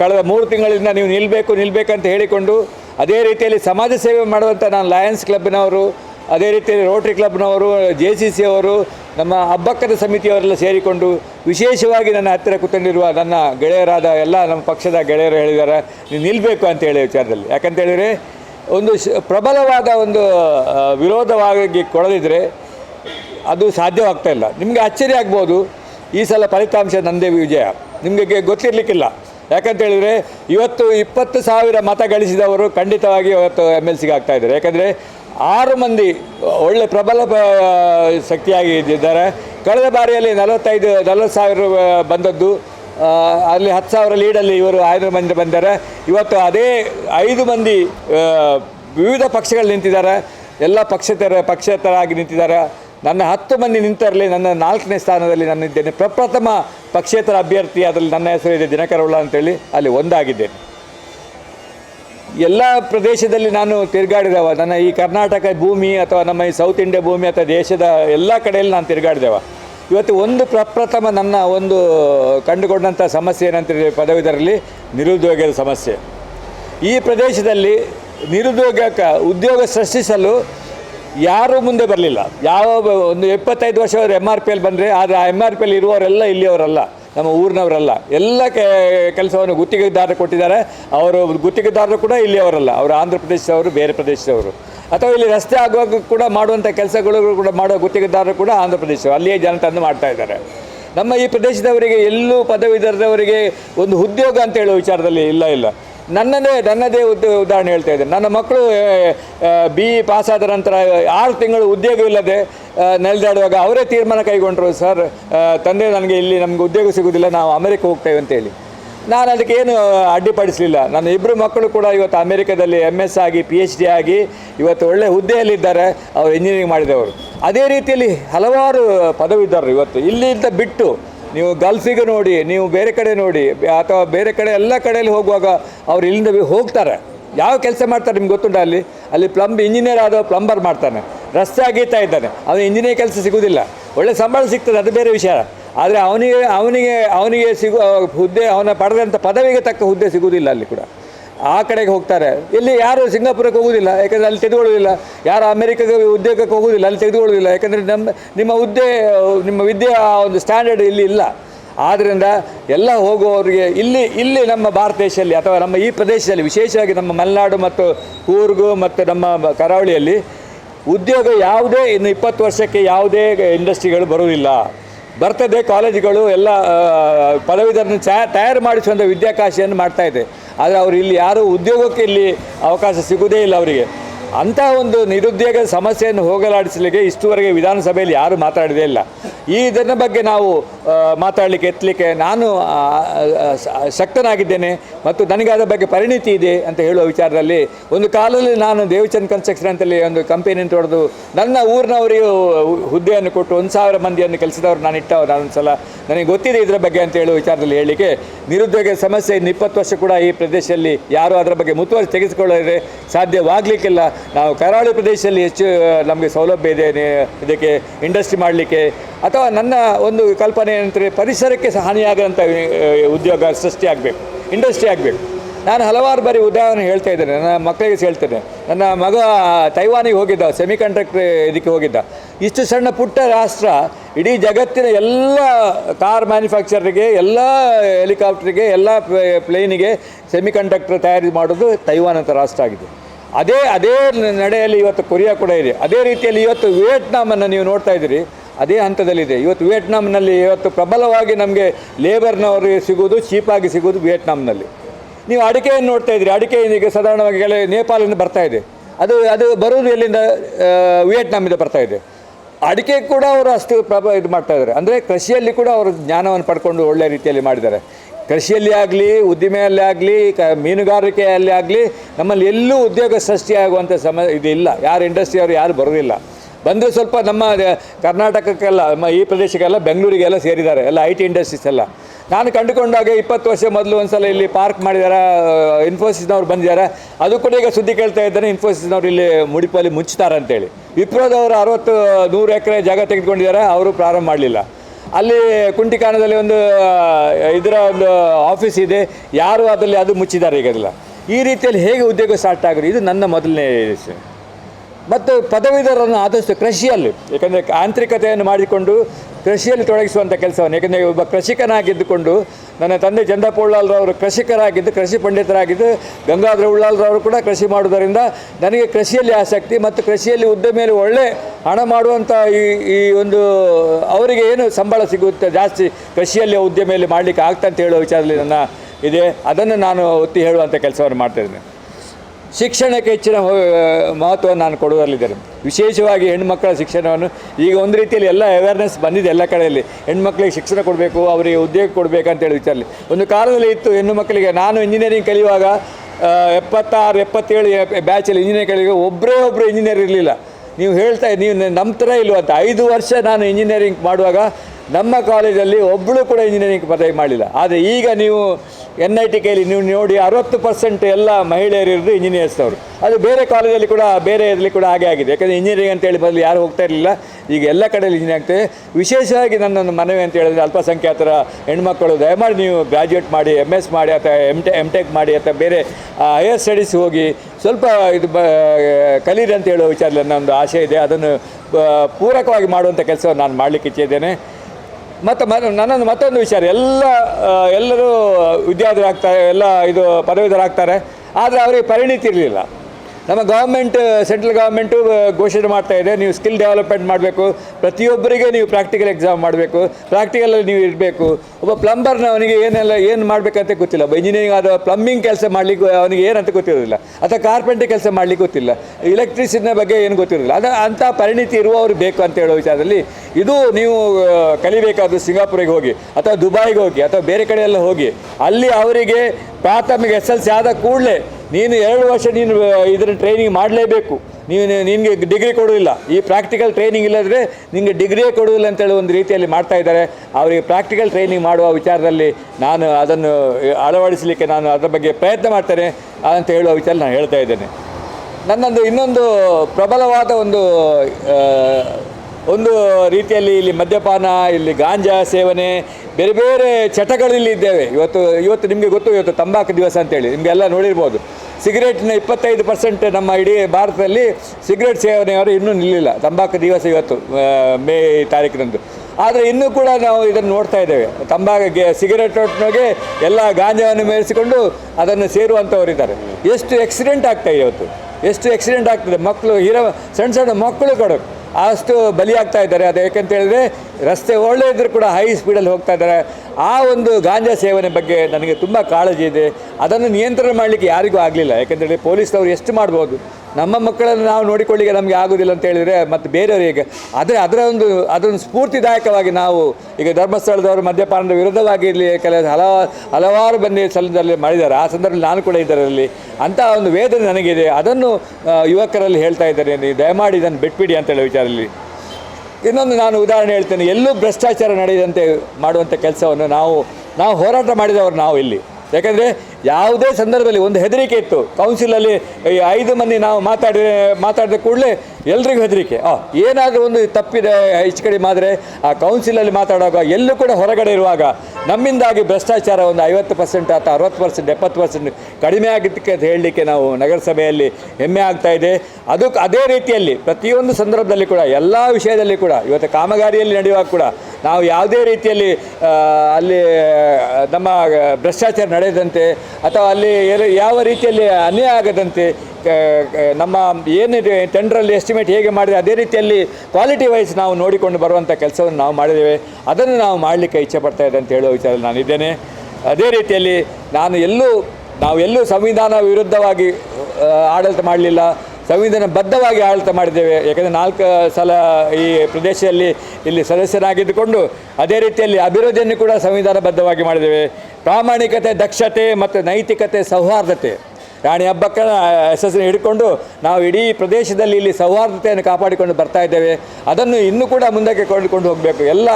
ಕಳೆದ ಮೂರು ತಿಂಗಳಿಂದ ನೀವು ನಿಲ್ಲಬೇಕು ನಿಲ್ಲಬೇಕಂತ ಹೇಳಿಕೊಂಡು, ಅದೇ ರೀತಿಯಲ್ಲಿ ಸಮಾಜ ಸೇವೆ ಮಾಡುವಂಥ ನಾನು ಲಯನ್ಸ್ ಕ್ಲಬ್ನವರು ಅದೇ ರೀತಿಯಲ್ಲಿ ರೋಟರಿ ಕ್ಲಬ್ನವರು ಜೆ ಸಿ ಸಿ ಅವರು, ನಮ್ಮ ಹಬ್ಬಕ್ಕದ ಸಮಿತಿಯವರೆಲ್ಲ ಸೇರಿಕೊಂಡು ವಿಶೇಷವಾಗಿ ನನ್ನ ಹತ್ತಿರ ಕೂತ್ಕೊಂಡಿರುವ ನನ್ನ ಗೆಳೆಯರಾದ ಎಲ್ಲ ನಮ್ಮ ಪಕ್ಷದ ಗೆಳೆಯರು ಹೇಳಿದ್ದಾರೆ, ನೀವು ನಿಲ್ಲಬೇಕು ಅಂತ ಹೇಳಿ ವಿಚಾರದಲ್ಲಿ. ಯಾಕಂತ ಹೇಳಿದರೆ ಒಂದು ಪ್ರಬಲವಾದ ಒಂದು ವಿರೋಧವಾಗಿ ಕೊಡದಿದ್ದರೆ ಅದು ಸಾಧ್ಯವಾಗ್ತಾ ಇಲ್ಲ. ನಿಮಗೆ ಅಚ್ಚರಿ ಆಗ್ಬೋದು, ಈ ಸಲ ಫಲಿತಾಂಶ ನಂದೇ ವಿಜಯ. ನಿಮಗೆ ಗೊತ್ತಿರಲಿಕ್ಕಿಲ್ಲ. ಯಾಕಂತೇಳಿದರೆ, ಇವತ್ತು ಇಪ್ಪತ್ತು ಸಾವಿರ ಮತ ಗಳಿಸಿದವರು ಖಂಡಿತವಾಗಿ ಇವತ್ತು ಎಂ ಎಲ್ ಸಿಗೆ ಆಗ್ತಾಯಿದ್ದಾರೆ ಯಾಕಂದರೆ ಆರು ಮಂದಿ ಒಳ್ಳೆ ಪ್ರಬಲ ಶಕ್ತಿಯಾಗಿ ಇದ್ದಿದ್ದಾರೆ ಕಳೆದ ಬಾರಿಯಲ್ಲಿ ನಲವತ್ತೈದು, ನಲವತ್ತು ಸಾವಿರ ಬಂದದ್ದು. ಅಲ್ಲಿ ಹತ್ತು ಸಾವಿರ ಲೀಡಲ್ಲಿ ಇವರು ಐದು ಮಂದಿ ಬಂದರೆ. ಇವತ್ತು ಅದೇ ಐದು ಮಂದಿ ವಿವಿಧ ಪಕ್ಷಗಳು ನಿಂತಿದ್ದಾರೆ. ಎಲ್ಲ ಪಕ್ಷೇತರ, ಪಕ್ಷೇತರಾಗಿ ನಿಂತಿದ್ದಾರೆ. ನನ್ನ ಹತ್ತು ಮಂದಿ ನಿಂತರಲ್ಲಿ ನನ್ನ ನಾಲ್ಕನೇ ಸ್ಥಾನದಲ್ಲಿ ನಾನು ಇದ್ದೇನೆ ಪ್ರಪ್ರಥಮ ಪಕ್ಷೇತರ ಅಭ್ಯರ್ಥಿ ಅದರಲ್ಲಿ ನನ್ನ ಹೆಸರು ಇದೆ ದಿನಕರ ಉಳ್ಳ ಅಂತೇಳಿ ಅಲ್ಲಿ ಒಂದಾಗಿದ್ದೇನೆ. ಎಲ್ಲ ಪ್ರದೇಶದಲ್ಲಿ ನಾನು ತಿರುಗಾಡಿದವ ನನ್ನ ಈ ಕರ್ನಾಟಕ ಭೂಮಿ ಅಥವಾ ನಮ್ಮ ಈ ಸೌತ್ ಇಂಡಿಯಾ ಭೂಮಿ ಅಥವಾ ದೇಶದ ಎಲ್ಲ ಕಡೆಯಲ್ಲಿ ನಾನು ತಿರುಗಾಡಿದೆವ ಇವತ್ತು ಒಂದು ಪ್ರಪ್ರಥಮ ನನ್ನ ಒಂದು ಕಂಡುಕೊಂಡಂಥ ಸಮಸ್ಯೆ ಏನಂತೇಳಿ ಪದವೀಧರಲ್ಲಿ ನಿರುದ್ಯೋಗದ ಸಮಸ್ಯೆ. ಈ ಪ್ರದೇಶದಲ್ಲಿ ನಿರುದ್ಯೋಗಕ್ಕೆ ಉದ್ಯೋಗ ಸೃಷ್ಟಿಸಲು ಯಾರೂ ಮುಂದೆ ಬರಲಿಲ್ಲ. ಯಾವ ಒಂದು ಎಪ್ಪತ್ತೈದು ವರ್ಷ ಎಂ ಆರ್ ಪಿ ಎಲ್ ಬಂದರೆ ಆದರೆ ಆ ಎಂ ಆರ್ ಪಿ ಎಲ್ ಇರುವವರೆಲ್ಲ ಇಲ್ಲಿಯವರಲ್ಲ. ನಮ್ಮ ಊರಿನವರಲ್ಲ. ಎಲ್ಲ ಕೆಲಸವನ್ನು ಗುತ್ತಿಗೆದಾರರು ಕೊಟ್ಟಿದ್ದಾರೆ. ಅವರು ಗುತ್ತಿಗೆದಾರರು ಕೂಡ ಇಲ್ಲಿಯವರಲ್ಲ. ಅವರು ಆಂಧ್ರ ಪ್ರದೇಶದವರು, ಬೇರೆ ಪ್ರದೇಶದವರು. ಅಥವಾ ಇಲ್ಲಿ ರಸ್ತೆ ಆಗುವಾಗ ಕೂಡ ಮಾಡುವಂಥ ಕೆಲಸಗಳು ಕೂಡ ಮಾಡೋ ಗುತ್ತಿಗೆದಾರರು ಕೂಡ ಆಂಧ್ರ ಪ್ರದೇಶ ಅಲ್ಲಿಯೇ ಜನ ತಂದು ಮಾಡ್ತಾ ಇದ್ದಾರೆ. ನಮ್ಮ ಈ ಪ್ರದೇಶದವರಿಗೆ ಎಲ್ಲೂ ಪದವೀಧರದವರಿಗೆ ಒಂದು ಉದ್ಯೋಗ ಅಂತ ಹೇಳೋ ವಿಚಾರದಲ್ಲಿ ಇಲ್ಲ ಇಲ್ಲ. ನನ್ನದೇ ನನ್ನದೇ ಉದ್ದ ಉದಾಹರಣೆ ಹೇಳ್ತಾ ಇದ್ದೇನೆ. ನನ್ನ ಮಕ್ಕಳು ಬಿ ಇ ಆದ ನಂತರ, ಆರು ತಿಂಗಳು ಉದ್ಯೋಗವಿಲ್ಲದೆ ನೆಲೆದಾಡುವಾಗ ಅವರೇ ತೀರ್ಮಾನ ಕೈಗೊಂಡರು, ಸರ್ ತಂದೆ ನನಗೆ ಇಲ್ಲಿ ನಮಗೆ ಉದ್ಯೋಗ ಸಿಗೋದಿಲ್ಲ, ನಾವು ಅಮೆರಿಕ ಹೋಗ್ತೇವೆ ಅಂತೇಳಿ ನಾನು ಅದಕ್ಕೆ ಏನು ಅಡ್ಡಿಪಡಿಸಲಿಲ್ಲ. ನನ್ನ ಇಬ್ಬರು ಮಕ್ಕಳು ಕೂಡ ಇವತ್ತು ಅಮೆರಿಕದಲ್ಲಿ ಎಂ ಎಸ್ ಆಗಿ ಪಿ ಎಚ್ ಡಿ ಆಗಿ, ಇವತ್ತು ಒಳ್ಳೆ ಹುದ್ದೆಯಲ್ಲಿದ್ದಾರೆ. ಅವರು ಇಂಜಿನಿಯರಿಂಗ್ ಮಾಡಿದವರು. ಅದೇ ರೀತಿಯಲ್ಲಿ ಹಲವಾರು ಪದವಿದ್ದಾರರು ಇವತ್ತು. ಇಲ್ಲಿಂದ ಬಿಟ್ಟು ನೀವು ಗಲ್ಸಿಗೆ ನೋಡಿ, ನೀವು ಬೇರೆ ಕಡೆ ನೋಡಿ, ಅಥವಾ ಬೇರೆ ಕಡೆ ಎಲ್ಲ ಕಡೆಯಲ್ಲಿ ಹೋಗುವಾಗ ಅವ್ರು ಇಲ್ಲಿಂದ ಹೋಗ್ತಾರೆ. ಯಾವ ಕೆಲಸ ಮಾಡ್ತಾರೆ ನಿಮ್ಗೆ ಗೊತ್ತುಂಟ ಅಲ್ಲಿ? ಅಲ್ಲಿ ಪ್ಲಂಬ್ ಇಂಜಿನಿಯರ್ ಆದ ಪ್ಲಂಬರ್ ಮಾಡ್ತಾನೆ. ರಸ್ತೆ ಅಗೀತಾ ಇದ್ದಾನೆ. ಅವನು ಇಂಜಿನಿಯರ್ ಕೆಲಸ ಸಿಗೋದಿಲ್ಲ. ಒಳ್ಳೆ ಸಂಬಳ ಸಿಗ್ತದೆ, ಅದು ಬೇರೆ ವಿಷಯ. ಆದರೆ ಅವನಿಗೆ ಅವನಿಗೆ ಅವನಿಗೆ ಸಿಗೋ, ಹುದ್ದೆ, ಅವನ ಪಡೆದಂಥ ಪದವಿಗೆ ತಕ್ಕ ಹುದ್ದೆ ಸಿಗುವುದಿಲ್ಲ ಅಲ್ಲಿ ಕೂಡ. ಆ ಕಡೆಗೆ ಹೋಗ್ತಾರೆ. ಇಲ್ಲಿ ಯಾರು ಸಿಂಗಾಪುರಕ್ಕೆ ಹೋಗುವುದಿಲ್ಲ ಯಾಕಂದರೆ ಅಲ್ಲಿ ತೆಗೆದುಕೊಳ್ಳುವುದಿಲ್ಲ. ಯಾರು ಅಮೆರಿಕಕ್ಕೆ, ಉದ್ಯೋಗಕ್ಕೆ ಹೋಗುವುದಿಲ್ಲ ಅಲ್ಲಿ ತೆಗೆದುಕೊಳ್ಳುವುದಿಲ್ಲ. ಯಾಕಂದರೆ ನಮ್ಮ, ನಿಮ್ಮ ಹುದ್ದೆ ನಿಮ್ಮ ವಿದ್ಯೆ ಒಂದು ಸ್ಟ್ಯಾಂಡರ್ಡ್ ಇಲ್ಲಿ ಇಲ್ಲ. ಆದ್ದರಿಂದ ಎಲ್ಲ ಹೋಗುವವರಿಗೆ ಇಲ್ಲಿ ಇಲ್ಲಿ ನಮ್ಮ ಭಾರತ ದೇಶದಲ್ಲಿ ಅಥವಾ ನಮ್ಮ ಈ ಪ್ರದೇಶದಲ್ಲಿ, ವಿಶೇಷವಾಗಿ ನಮ್ಮ ಮಲೆನಾಡು ಮತ್ತು ಕೂರ್ಗು ಮತ್ತು ನಮ್ಮ ಕರಾವಳಿಯಲ್ಲಿ ಉದ್ಯೋಗ ಯಾವುದೇ ಇನ್ನು ಇಪ್ಪತ್ತು ವರ್ಷಕ್ಕೆ ಯಾವುದೇ ಇಂಡಸ್ಟ್ರಿಗಳು ಬರುವುದಿಲ್ಲ. ಬರ್ತದೆ ಕಾಲೇಜುಗಳು, ಎಲ್ಲ ಪದವೀಧರನ್ನು ಚಾ ತಯಾರು ಮಾಡಿಸುವಂಥ ವಿದ್ಯಾಕಾಶಿಯನ್ನು ಮಾಡ್ತಾ ಇದೆ. ಆದರೆ ಅವರು ಇಲ್ಲಿ ಯಾರೂ ಉದ್ಯೋಗಕ್ಕೆ ಇಲ್ಲಿ ಅವಕಾಶ ಸಿಗುವುದೇ ಇಲ್ಲ ಅವರಿಗೆ. ಅಂಥ ಒಂದು ನಿರುದ್ಯೋಗ ಸಮಸ್ಯೆಯನ್ನು ಹೋಗಲಾಡಿಸಲಿಕ್ಕೆ ಇಷ್ಟುವರೆಗೆ ವಿಧಾನಸಭೆಯಲ್ಲಿ ಯಾರೂ ಮಾತಾಡದೇ ಇಲ್ಲ. ಈ ಇದನ್ನ ಬಗ್ಗೆ ನಾವು ಮಾತಾಡಲಿಕ್ಕೆ, ಎತ್ತಲಿಕ್ಕೆ ನಾನು ಶಕ್ತನಾಗಿದ್ದೇನೆ ಮತ್ತು ನನಗೆ ಅದರ ಬಗ್ಗೆ ಪರಿಣಿತಿ ಇದೆ ಅಂತ ಹೇಳುವ ವಿಚಾರದಲ್ಲಿ ಒಂದು ಕಾಲದಲ್ಲಿ ನಾನು ದೇವಚಂದ್ ಕನ್ಸ್ಟ್ರಕ್ಷನ್ ಅಂತಲ್ಲಿ ಒಂದು ಕಂಪೆನಿಯನ್ನು ತೊಡೆದು ನನ್ನ ಊರಿನವರಿಗೆ ಹುದ್ದೆಯನ್ನು ಕೊಟ್ಟು ಒಂದು ಸಾವಿರ ಮಂದಿಯನ್ನು ಕೆಲಸದವರು ನಾನು ಇಟ್ಟ ನಾನೊಂದು ಸಲ ನನಗೆ ಗೊತ್ತಿದೆ ಇದರ ಬಗ್ಗೆ ಅಂತ ಹೇಳುವ ವಿಚಾರದಲ್ಲಿ ಹೇಳಲಿಕ್ಕೆ ನಿರುದ್ಯೋಗ ಸಮಸ್ಯೆ ಇನ್ನು ಇಪ್ಪತ್ತು ವರ್ಷ ಕೂಡ ಈ ಪ್ರದೇಶದಲ್ಲಿ ಯಾರೂ ಅದರ ಬಗ್ಗೆ ಮುತುವರ್ಜಿ ತೆಗೆದುಕೊಳ್ಳೋದ್ರೆ ಸಾಧ್ಯವಾಗಲಿಕ್ಕಿಲ್ಲ. ನಾವು ಕರಾವಳಿ ಪ್ರದೇಶದಲ್ಲಿ ಹೆಚ್ಚು ನಮಗೆ ಸೌಲಭ್ಯ ಇದೆ ಇದಕ್ಕೆ ಇಂಡಸ್ಟ್ರಿ ಮಾಡಲಿಕ್ಕೆ. ಅಥವಾ ನನ್ನ ಒಂದು ಕಲ್ಪನೆ ಏನಂದರೆ ಪರಿಸರಕ್ಕೆ ಸಹ ಹಾನಿಯಾಗದಂಥ ಉದ್ಯೋಗ ಸೃಷ್ಟಿ ಆಗಬೇಕು, ಇಂಡಸ್ಟ್ರಿ ಆಗಬೇಕು. ನಾನು ಹಲವಾರು ಬಾರಿ ಉದಾಹರಣೆ ಹೇಳ್ತಾ ಇದ್ದೇನೆ, ನನ್ನ ಮಕ್ಕಳಿಗೆ ಹೇಳ್ತೇನೆ. ನನ್ನ ಮಗ ತೈವಾನಿಗೆ ಹೋಗಿದ್ದ ಸೆಮಿ ಕಂಡಕ್ಟರ್ ಇದಕ್ಕೆ ಹೋಗಿದ್ದ. ಇಷ್ಟು ಸಣ್ಣ ಪುಟ್ಟ ರಾಷ್ಟ್ರ, ಇಡೀ ಜಗತ್ತಿನ ಎಲ್ಲ ಕಾರ್ ಮ್ಯಾನುಫ್ಯಾಕ್ಚರಿಗೆ ಎಲ್ಲ ಹೆಲಿಕಾಪ್ಟ್ರಿಗೆ, ಎಲ್ಲ ಪ್ಲೇನಿಗೆ ಸೆಮಿ ತಯಾರಿ ಮಾಡೋದು ತೈವಾನ್ ಅಂತ ರಾಷ್ಟ್ರ ಆಗಿದೆ. ಅದೇ ಅದೇ ನಡೆಯಲ್ಲಿ ಇವತ್ತು ಕೊರಿಯಾ ಕೂಡ ಇದೆ. ಅದೇ ರೀತಿಯಲ್ಲಿ ಇವತ್ತು ವಿಯೆಟ್ನಾಮನ್ನು ನೀವು ನೋಡ್ತಾ ಇದ್ದೀರಿ. ಅದೇ ಹಂತದಲ್ಲಿದೆ. ಇವತ್ತು ವಿಯೆಟ್ನಾಂನಲ್ಲಿ ಇವತ್ತು ಪ್ರಬಲವಾಗಿ ನಮಗೆ ಲೇಬರ್ನವರಿಗೆ ಸಿಗುವುದು, ಚೀಪಾಗಿ ಸಿಗುವುದು ವಿಯೆಟ್ನಾಂನಲ್ಲಿ ನೀವು ಅಡಿಕೆಯನ್ನು ನೋಡ್ತಾ ಇದ್ದೀರಿ. ಅಡಿಕೆ ಈಗ ಸಾಧಾರಣವಾಗಿ ಕೆಲ ನೇಪಾಳದಿಂದ ಬರ್ತಾ ಇದೆ. ಅದು ಅದು ಬರುವುದು ಎಲ್ಲಿಂದ? ವಿಯೆಟ್ನಾಮಿಂದ ಬರ್ತಾ ಇದೆ. ಅಡಿಕೆ ಕೂಡ ಅವರು ಅಷ್ಟು ಪ್ರಭಾವ ಇದು ಮಾಡ್ತಾ ಇದ್ದಾರೆ. ಅಂದರೆ ಕೃಷಿಯಲ್ಲಿ ಕೂಡ ಅವರು ಜ್ಞಾನವನ್ನು ಪಡ್ಕೊಂಡು ಒಳ್ಳೆಯ ರೀತಿಯಲ್ಲಿ ಮಾಡಿದ್ದಾರೆ. ಕೃಷಿಯಲ್ಲಿ ಆಗಲಿ, ಉದ್ದಿಮೆಯಲ್ಲಿ ಆಗಲಿ, ಕ ಮೀನುಗಾರಿಕೆಯಲ್ಲಿ ಆಗಲಿ, ನಮ್ಮಲ್ಲಿ ಎಲ್ಲೂ ಉದ್ಯೋಗ ಸೃಷ್ಟಿಯಾಗುವಂಥ ಸಮ ಇದಿಲ್ಲ. ಯಾರು ಇಂಡಸ್ಟ್ರಿಯವರು ಯಾರು ಬರೋದಿಲ್ಲ. ಬಂದರೆ ಸ್ವಲ್ಪ ನಮ್ಮ ಕರ್ನಾಟಕಕ್ಕೆಲ್ಲ, ನಮ್ಮ ಈ ಪ್ರದೇಶಕ್ಕೆಲ್ಲ ಬೆಂಗಳೂರಿಗೆಲ್ಲ ಸೇರಿದ್ದಾರೆ, ಎಲ್ಲ ಐ ಟಿ ಇಂಡಸ್ಟ್ರೀಸ್ ಎಲ್ಲ. ನಾನು ಕಂಡುಕೊಂಡಾಗ ಇಪ್ಪತ್ತು ವರ್ಷ ಮೊದಲು ಒಂದು ಸಲ ಇಲ್ಲಿ ಪಾರ್ಕ್ ಮಾಡಿದ್ದಾರೆ ಇನ್ಫೋಸಿಸ್ನವ್ರು ಬಂದಿದ್ದಾರೆ ಅದು ಕೂಡ ಈಗ ಸುದ್ದಿ ಕೇಳ್ತಾ ಇದ್ದಾರೆ ಇನ್ಫೋಸಿಸ್ನವ್ರು ಇಲ್ಲಿ ಮುಡಿಪಲ್ಲಿ ಮುಚ್ತಾರೆ ಅಂತೇಳಿ ವಿಪ್ರೋದವರು ಅರವತ್ತು ನೂರು ಎಕರೆ ಜಾಗ ತೆಗೆದುಕೊಂಡಿದ್ದಾರೆ, ಅವರು ಪ್ರಾರಂಭ ಮಾಡಲಿಲ್ಲ. ಅಲ್ಲಿ ಕುಂಟಿಕಾನದಲ್ಲಿ ಒಂದು ಇದರ ಒಂದು ಆಫೀಸ್ ಇದೆ. ಯಾರು ಅದರಲ್ಲಿ ಅದು ಮುಚ್ಚಿದ್ದಾರೆ ಈಗ ಈ ರೀತಿಯಲ್ಲಿ ಹೇಗೆ ಉದ್ಯೋಗ ಸ್ಟಾರ್ಟ್ ಆಗಿದೆ? ಇದು ನನ್ನ ಮೊದಲನೇ ವಿಷಯ ಮತ್ತು ಪದವೀಧರನ್ನು ಆದಷ್ಟು ಕೃಷಿಯಲ್ಲಿ, ಏಕೆಂದರೆ ಆಂತರಿಕತೆಯನ್ನು ಮಾಡಿಕೊಂಡು ಕೃಷಿಯಲ್ಲಿ ತೊಡಗಿಸುವಂಥ ಕೆಲಸವನ್ನು, ಏಕೆಂದರೆ ಒಬ್ಬ ಕೃಷಿಕನಾಗಿದ್ದುಕೊಂಡು ನನ್ನ ತಂದೆ ಚಂದಪ್ಪ ಉಳ್ಳಾಲ್ರವರು ಕೃಷಿಕರಾಗಿದ್ದು, ಕೃಷಿ ಪಂಡಿತರಾಗಿದ್ದು, ಗಂಗಾಧರ ಉಳ್ಳಾಲ್ರವರು ಕೂಡ ಕೃಷಿ ಮಾಡುವುದರಿಂದ ನನಗೆ ಕೃಷಿಯಲ್ಲಿ ಆಸಕ್ತಿ ಮತ್ತು ಕೃಷಿಯಲ್ಲಿ ಉದ್ಯಮೆಯಲ್ಲಿ ಒಳ್ಳೆ ಹಣ ಮಾಡುವಂಥ ಈ ಈ ಒಂದು ಅವರಿಗೆ ಏನು ಸಂಬಳ ಸಿಗುತ್ತೆ, ಜಾಸ್ತಿ ಕೃಷಿಯಲ್ಲಿ ಉದ್ಯಮೆಯಲ್ಲಿ ಮಾಡಲಿಕ್ಕೆ ಆಗ್ತಂತ ಹೇಳುವ ವಿಚಾರದಲ್ಲಿ ನನ್ನ ಇದೆ. ಅದನ್ನು ನಾನು ಒತ್ತಿ ಹೇಳುವಂಥ ಕೆಲಸವನ್ನು ಮಾಡ್ತಾಯಿದ್ದೇನೆ ಶಿಕ್ಷಣಕ್ಕೆ ಹೆಚ್ಚಿನ ಮಹತ್ವವನ್ನು ನಾನು ಕೊಡುವಲ್ಲಿದ್ದೇನೆ. ವಿಶೇಷವಾಗಿ ಹೆಣ್ಮಕ್ಕಳ ಶಿಕ್ಷಣವನ್ನು ಈಗ ಒಂದು ರೀತಿಯಲ್ಲಿ ಎಲ್ಲ ಅವೇರ್ನೆಸ್ ಬಂದಿದೆ ಎಲ್ಲ ಕಡೆಯಲ್ಲಿ. ಹೆಣ್ಮಕ್ಳಿಗೆ ಶಿಕ್ಷಣ ಕೊಡಬೇಕು, ಅವರಿಗೆ ಉದ್ಯೋಗ ಕೊಡಬೇಕು ಅಂತೇಳಿ ವಿಚಾರಲ್ಲಿ ಒಂದು ಕಾಲದಲ್ಲಿ ಇತ್ತು ಹೆಣ್ಣು ಮಕ್ಕಳಿಗೆ, ನಾನು ಇಂಜಿನಿಯರಿಂಗ್ ಕಲಿಯುವಾಗ ಎಪ್ಪತ್ತಾರು, ಎಪ್ಪತ್ತೇಳು ಬ್ಯಾಚಲ್ಲಿ ಇಂಜಿನಿಯರಿಂಗ್ ಕಲಿಯುವಾಗ ಒಬ್ಬರೇ ಒಬ್ಬರು ಇಂಜಿನಿಯರ್ ಇರಲಿಲ್ಲ. ನೀವು ಹೇಳ್ತಾ, ನೀವು ನಮ್ಮ ಥರ ಇಲ್ಲವಂತ ಐದು ವರ್ಷ ನಾನು ಇಂಜಿನಿಯರಿಂಗ್ ಮಾಡುವಾಗ ನಮ್ಮ ಕಾಲೇಜಲ್ಲಿ ಒಬ್ಬಳು ಕೂಡ ಇಂಜಿನಿಯರಿಂಗ್ ಪದವಿ ಮಾಡಲಿಲ್ಲ ಆದರೆ ಈಗ ನೀವು ಎನ್ ಐ ಟಿ ಕೈಲಿ ನೀವು ನೋಡಿ ಅರವತ್ತು ಪರ್ಸೆಂಟ್ ಎಲ್ಲ ಮಹಿಳೆಯರು ಇರೋದು ಇಂಜಿನಿಯರ್ಸ್ನವರು ಅದು ಬೇರೆ ಕಾಲೇಜಲ್ಲಿ ಕೂಡ, ಬೇರೆ ಇದರಲ್ಲಿ ಕೂಡ ಹಾಗೆ ಆಗಿದೆ. ಯಾಕಂದರೆ ಇಂಜಿನಿಯರಿಂಗ್ ಅಂತೇಳಿ ಬದಲು ಯಾರು ಹೋಗ್ತಾ ಇರಲಿಲ್ಲ. ಈಗ ಎಲ್ಲ ಕಡೆಯಲ್ಲಿ ಇಂಜಿನಿಯರ್ ಆಗ್ತದೆ ವಿಶೇಷವಾಗಿ ನನ್ನೊಂದು ಮನವಿ ಅಂತ ಹೇಳಿದ್ರೆ ಅಲ್ಪಸಂಖ್ಯಾತರ ಹೆಣ್ಮಕ್ಕಳು ದಯಮಾಡಿ ನೀವು ಗ್ರಾಜ್ಯುಯೇಟ್ ಮಾಡಿ ಎಂ ಎಸ್ ಮಾಡಿ ಅಥವಾ ಎಂ ಟೆ ಎಂ ಟೆಕ್ ಮಾಡಿ ಅಥವಾ ಬೇರೆ ಹೈಯರ್ ಸ್ಟಡೀಸ್ ಹೋಗಿ ಸ್ವಲ್ಪ ಇದು ಬ, ಕಲೀರಿ ಅಂತ ಹೇಳುವ ವಿಚಾರದಲ್ಲಿ ನನ್ನೊಂದು ಆಸೆ ಇದೆ. ಅದನ್ನು ಪೂರಕವಾಗಿ ಮಾಡುವಂಥ ಕೆಲಸವನ್ನು ನಾನು ಮಾಡಲಿಕ್ಕೆ ಇಚ್ಛಿದ್ದೇನೆ ಮತ್ತು ನನ್ನೊಂದು ಮತ್ತೊಂದು ವಿಚಾರ. ಎಲ್ಲ ಎಲ್ಲರೂ ವಿದ್ಯಾರ್ಥಿಗಳಾಗ್ತಾರೆ ಎಲ್ಲ ಇದು ಪದವೀಧರಾಗ್ತಾರೆ ಆದರೆ ಅವರಿಗೆ ಪರಿಣಿತಿ ಇರಲಿಲ್ಲ. ನಮ್ಮ ಗೌರ್ಮೆಂಟ್ ಸೆಂಟ್ರಲ್ ಗೌರ್ಮೆಂಟು ಘೋಷಣೆ ಮಾಡ್ತಾ ಇದೆ. ನೀವು ಸ್ಕಿಲ್ ಡೆವಲಪ್ಮೆಂಟ್ ಮಾಡಬೇಕು. ಪ್ರತಿಯೊಬ್ಬರಿಗೆ ನೀವು ಪ್ರಾಕ್ಟಿಕಲ್ ಎಕ್ಸಾಮ್ ಮಾಡಬೇಕು. ಪ್ರಾಕ್ಟಿಕಲಲ್ಲಿ ನೀವು ಇರಬೇಕು. ಒಬ್ಬ ಪ್ಲಂಬರ್ನ ಅವನಿಗೆ ಏನೆಲ್ಲ, ಏನು ಮಾಡಬೇಕಂತ ಗೊತ್ತಿಲ್ಲ. ಒಬ್ಬ ಇಂಜಿನಿಯರಿಂಗ್ ಆದ ಪ್ಲಂಬಿಂಗ್ ಕೆಲಸ ಮಾಡಲಿಕ್ಕೆ ಅವನಿಗೆ ಏನಂತ ಗೊತ್ತಿರೋದಿಲ್ಲ. ಅಥವಾ ಕಾರ್ಪೆಂಟ್ರಿ ಕೆಲಸ ಮಾಡಲಿಕ್ಕೆ ಗೊತ್ತಿಲ್ಲ. ಎಲೆಕ್ಟ್ರಿಸಿಟಿನ ಬಗ್ಗೆ ಏನು ಗೊತ್ತಿರೋದಿಲ್ಲ. ಅದ ಅಂಥ ಪರಿಣಿತಿ ಇರುವವರು ಬೇಕು ಅಂತ ಹೇಳೋ ವಿಚಾರದಲ್ಲಿ ಇದು ನೀವು ಕಲಿಬೇಕಾದ್ರು ಸಿಂಗಾಪುರಿಗೆ ಹೋಗಿ, ಅಥವಾ ದುಬೈಗೆ ಹೋಗಿ, ಅಥವಾ ಬೇರೆ ಕಡೆ ಎಲ್ಲ ಹೋಗಿ, ಅಲ್ಲಿ ಅವರಿಗೆ ಪ್ರಾಥಮಿಕ ಎಸ್ ಎಲ್ ಸಿ ಆದ ಕೂಡಲೇ ನೀನು ಎರಡು ವರ್ಷ ನೀನು ಇದರ ಟ್ರೈನಿಂಗ್ ಮಾಡಲೇಬೇಕು. ನೀನು, ನಿನಗೆ ಡಿಗ್ರಿ ಕೊಡೋದಿಲ್ಲ. ಈ ಪ್ರಾಕ್ಟಿಕಲ್ ಟ್ರೈನಿಂಗ್ ಇಲ್ಲದ್ರೆ ನಿಮಗೆ ಡಿಗ್ರಿಯೇ ಕೊಡೋದಿಲ್ಲ ಅಂತೇಳಿ ಒಂದು ರೀತಿಯಲ್ಲಿ ಮಾಡ್ತಾ ಇದ್ದಾರೆ. ಅವರಿಗೆ ಪ್ರಾಕ್ಟಿಕಲ್ ಟ್ರೈನಿಂಗ್ ಮಾಡುವ ವಿಚಾರದಲ್ಲಿ ನಾನು ಅದನ್ನು ಅಳವಡಿಸಲಿಕ್ಕೆ ನಾನು ಅದರ ಬಗ್ಗೆ ಪ್ರಯತ್ನ ಮಾಡ್ತೇನೆ ಅಂತ ಹೇಳುವ ವಿಚಾರ ನಾನು ಹೇಳ್ತಾ ಇದ್ದೇನೆ. ನನ್ನೊಂದು ಇನ್ನೊಂದು ಪ್ರಬಲವಾದ ಒಂದು ಒಂದು ರೀತಿಯಲ್ಲಿ ಇಲ್ಲಿ ಮದ್ಯಪಾನ, ಇಲ್ಲಿ ಗಾಂಜಾ ಸೇವನೆ, ಬೇರೆ ಬೇರೆ ಚಟಗಳಲ್ಲಿ ಇದ್ದೇವೆ. ಇವತ್ತು ಇವತ್ತು ನಿಮಗೆ ಗೊತ್ತು, ಇವತ್ತು ತಂಬಾಕು ದಿವಸ ಅಂತೇಳಿ. ನಿಮಗೆಲ್ಲ ನೋಡಿರ್ಬೋದು. ಸಿಗರೇಟ್ನ ಇಪ್ಪತ್ತೈದು ಪರ್ಸೆಂಟ್ ನಮ್ಮ ಇಡೀ ಭಾರತದಲ್ಲಿ ಸಿಗರೇಟ್ ಸೇವನೆಯವರು ಇನ್ನೂ ನಿಲ್ಲಿಲ್ಲ. ತಂಬಾಕು ದಿವಸ ಇವತ್ತು ಮೇ ತಾರೀಕಿನಂದು ಆದರೆ ಇನ್ನೂ ಕೂಡ ನಾವು ಇದನ್ನು ನೋಡ್ತಾ ಇದ್ದೇವೆ. ತಂಬಾಕಿಗೆ, ಸಿಗರೇಟ್ ಒಟ್ಟಿನಾಗೆ ಎಲ್ಲ ಗಾಂಜಾವನ್ನು ಮೇರಿಸಿಕೊಂಡು ಅದನ್ನು ಸೇರುವಂಥವರಿದ್ದಾರೆ ಎಷ್ಟು ಆಕ್ಸಿಡೆಂಟ್ ಆಗ್ತಾಯಿದೆ ಇವತ್ತು. ಎಷ್ಟು ಆಕ್ಸಿಡೆಂಟ್ ಆಗ್ತದೆ. ಮಕ್ಕಳು ಹೀರೋ ಸಣ್ಣ ಸಣ್ಣ ಮಕ್ಕಳು ಕೂಡ. ಅಷ್ಟು ಬಲಿಯಾಗ್ತಾ ಇದ್ದಾರೆ. ಅದು ಯಾಕೆಂತ ಹೇಳಿದ್ರೆ ರಸ್ತೆ ಒಳ್ಳೆ ಇದ್ರೂ ಕೂಡ ಹೈ ಸ್ಪೀಡಲ್ಲಿ ಹೋಗ್ತಾ ಇದ್ದಾರೆ. ಆ ಒಂದು ಗಾಂಜಾ ಸೇವನೆ ಬಗ್ಗೆ ನನಗೆ ತುಂಬ ಕಾಳಜಿ ಇದೆ. ಅದನ್ನು ನಿಯಂತ್ರಣ ಮಾಡಲಿಕ್ಕೆ ಯಾರಿಗೂ ಆಗಲಿಲ್ಲ. ಯಾಕಂತೇಳಿ ಪೊಲೀಸ್ನವರು ಎಷ್ಟು ಮಾಡ್ಬೋದು? ನಮ್ಮ ಮಕ್ಕಳನ್ನು ನಾವು ನೋಡಿಕೊಳ್ಳಿಕ್ಕೆ ನಮಗೆ ಆಗೋದಿಲ್ಲ ಅಂತ ಹೇಳಿದರೆ ಮತ್ತು ಬೇರೆಯವರಿಗೆ ಆದರೆ ಅದರ ಒಂದು, ಅದೊಂದು ಸ್ಫೂರ್ತಿದಾಯಕವಾಗಿ ನಾವು ಈಗ ಧರ್ಮಸ್ಥಳದವರು ಮದ್ಯಪಾನದ ವಿರುದ್ಧವಾಗಿ ಇಲ್ಲಿ ಕೆಲ ಹಲವಾರು ಹಲವಾರು ಬಂದಿ ಸ್ಥಳದಲ್ಲಿ ಮಾಡಿದ್ದಾರೆ. ಆ ಸಂದರ್ಭದಲ್ಲಿ ನಾನು ಕೂಡ ಇದರಲ್ಲಿ ಅಂತಹ ಒಂದು ವೇದನೆ ನನಗಿದೆ. ಅದನ್ನು ಯುವಕರಲ್ಲಿ ಹೇಳ್ತಾ ಇದ್ದಾರೆ. ನೀವು ದಯಮಾಡಿ ಇದನ್ನು ಬಿಟ್ಬಿಡಿ ಅಂತ ಹೇಳೋ ವಿಚಾರದಲ್ಲಿ. ಇನ್ನೊಂದು ನಾನು ಉದಾಹರಣೆ ಹೇಳ್ತೇನೆ. ಎಲ್ಲೂ ಭ್ರಷ್ಟಾಚಾರ ನಡೆಯದಂತೆ ಮಾಡುವಂಥ ಕೆಲಸವನ್ನು ನಾವು ನಾವು ಹೋರಾಟ ಮಾಡಿದವರು ನಾವು ಇಲ್ಲಿ. ಯಾಕಂದರೆ ಯಾವುದೇ ಸಂದರ್ಭದಲ್ಲಿ ಒಂದು ಹೆದರಿಕೆ ಇತ್ತು. ಕೌನ್ಸಿಲಲ್ಲಿ ಐದು ಮಂದಿ ನಾವು ಮಾತಾಡಿ ಮಾತಾಡಿದ ಕೂಡಲೇ ಎಲ್ರಿಗೂ ಹೆದರಿಕೆ. ಆ, ಏನಾದರೂ ಒಂದು ತಪ್ಪಿದೆ ಹೆಚ್ಚು ಕಡಿಮೆ ಆದರೆ ಆ ಕೌನ್ಸಿಲಲ್ಲಿ ಮಾತಾಡುವಾಗ ಎಲ್ಲೂ ಕೂಡ ಹೊರಗಡೆ ಇರುವಾಗ ನಮ್ಮಿಂದಾಗಿ ಭ್ರಷ್ಟಾಚಾರ ಒಂದು ಐವತ್ತು ಪರ್ಸೆಂಟ್ ಅಥವಾ ಅರವತ್ತು ಪರ್ಸೆಂಟ್ ಎಪ್ಪತ್ತು ಪರ್ಸೆಂಟ್ ಕಡಿಮೆ ಆಗಿದ್ದಕ್ಕೆ ಅಂತ ಹೇಳಲಿಕ್ಕೆ ನಾವು ನಗರಸಭೆಯಲ್ಲಿ ಹೆಮ್ಮೆ ಆಗ್ತಾ ಇದೆ. ಅದಕ್ಕೆ ಅದೇ ರೀತಿಯಲ್ಲಿ ಪ್ರತಿಯೊಂದು ಸಂದರ್ಭದಲ್ಲಿ ಕೂಡ, ಎಲ್ಲ ವಿಷಯದಲ್ಲಿ ಕೂಡ, ಇವತ್ತು ಕಾಮಗಾರಿಯಲ್ಲಿ ನಡೆಯುವಾಗ ಕೂಡ ನಾವು ಯಾವುದೇ ರೀತಿಯಲ್ಲಿ ಅಲ್ಲಿ ನಮ್ಮ ಭ್ರಷ್ಟಾಚಾರ ನಡೆಯದಂತೆ ಅಥವಾ ಅಲ್ಲಿ ಯಾವ ರೀತಿಯಲ್ಲಿ ಅನ್ಯಾಯ ಆಗದಂತೆ ನಮ್ಮ ಏನಿದೆ ಟೆಂಡ್ರಲ್ಲಿ ಎಸ್ಟಿಮೇಟ್ ಹೇಗೆ ಮಾಡಿದೆ, ಅದೇ ರೀತಿಯಲ್ಲಿ ಕ್ವಾಲಿಟಿ ವೈಸ್ ನಾವು ನೋಡಿಕೊಂಡು ಬರುವಂಥ ಕೆಲಸವನ್ನು ನಾವು ಮಾಡಿದ್ದೇವೆ. ಅದನ್ನು ನಾವು ಮಾಡಲಿಕ್ಕೆ ಇಚ್ಛೆ ಪಡ್ತಾ ಇದೆ ಅಂತ ಹೇಳುವ ವಿಚಾರ ನಾನಿದ್ದೇನೆ. ಅದೇ ರೀತಿಯಲ್ಲಿ ನಾನು ಎಲ್ಲೂ, ನಾವು ಎಲ್ಲೂ ಸಂವಿಧಾನ ವಿರುದ್ಧವಾಗಿ ಆಡಳಿತ ಮಾಡಲಿಲ್ಲ. ಸಂವಿಧಾನ ಬದ್ಧವಾಗಿ ಆಡಳಿತ ಮಾಡಿದ್ದೇವೆ. ಯಾಕಂದರೆ ನಾಲ್ಕು ಸಲ ಈ ಪ್ರದೇಶದಲ್ಲಿ ಇಲ್ಲಿ ಸದಸ್ಯರಾಗಿದ್ದುಕೊಂಡು, ಅದೇ ರೀತಿಯಲ್ಲಿ ಅಭಿವೃದ್ಧಿಯನ್ನು ಕೂಡ ಸಂವಿಧಾನಬದ್ಧವಾಗಿ ಮಾಡಿದ್ದೇವೆ. ಪ್ರಾಮಾಣಿಕತೆ, ದಕ್ಷತೆ ಮತ್ತು ನೈತಿಕತೆ, ಸೌಹಾರ್ದತೆ. ರಾಣಿ ಹಬ್ಬಕ್ಕ ಹೆಸರನ್ನು ಹಿಡ್ಕೊಂಡು ನಾವು ಇಡೀ ಪ್ರದೇಶದಲ್ಲಿ ಇಲ್ಲಿ ಸೌಹಾರ್ದತೆಯನ್ನು ಕಾಪಾಡಿಕೊಂಡು ಬರ್ತಾ ಇದ್ದೇವೆ. ಅದನ್ನು ಇನ್ನೂ ಕೂಡ ಮುಂದಕ್ಕೆ ಕೊಂಡುಕೊಂಡು ಹೋಗಬೇಕು. ಎಲ್ಲ